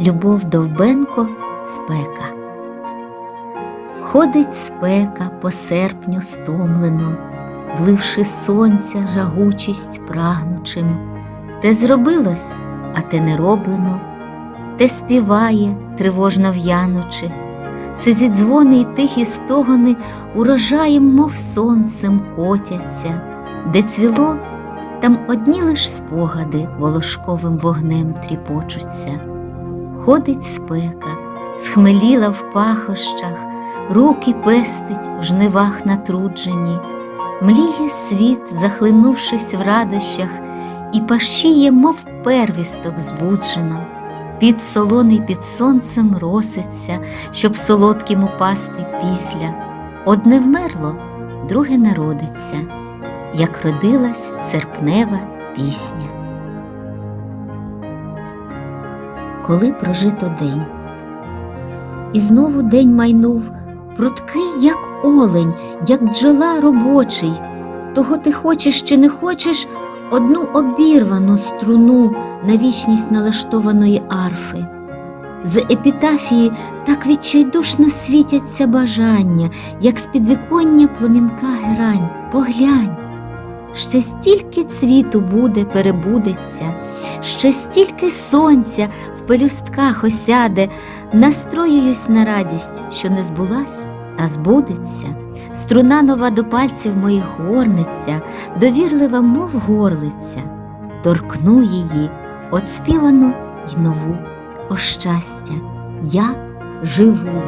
мов довбенко, спека. Ходить спека по серпню стомлено, вливши сонця жагучість прагнучим. Те зробилось, а те не роблено, те співає, тривожно в'янучи, це зі дзвони й тихі стогони урожаєм, мов сонцем котяться, де цвіло, там одні лиш спогади волошковим вогнем тріпочуться. Ходить спека, схмеліла в пахощах, руки пестить в жнивах натруджені, мліє світ, захлинувшись в радощах, і пашіє, мов первісток збуджено. Під солоний під сонцем роситься, щоб солодким упасти після. Одне вмерло, друге народиться, як родилась серпнева пісня. Коли прожито день. І знову день майнув, прудкий, як олень, як бджола робочий. Того ти хочеш чи не хочеш одну обірвану струну на вічність налаштованої арфи. З епітафії так відчайдушно світяться бажання, як з підвіконня пломінка герань. Поглянь, ще стільки цвіту буде, перебудеться, ще стільки сонця в пелюстках осяде, настроююсь на радість, що не збулась, та збудеться. Струна нова до пальців моїх горниться, довірлива, мов горлиця, торкну її, отспівану й нову, о щастя, я живу.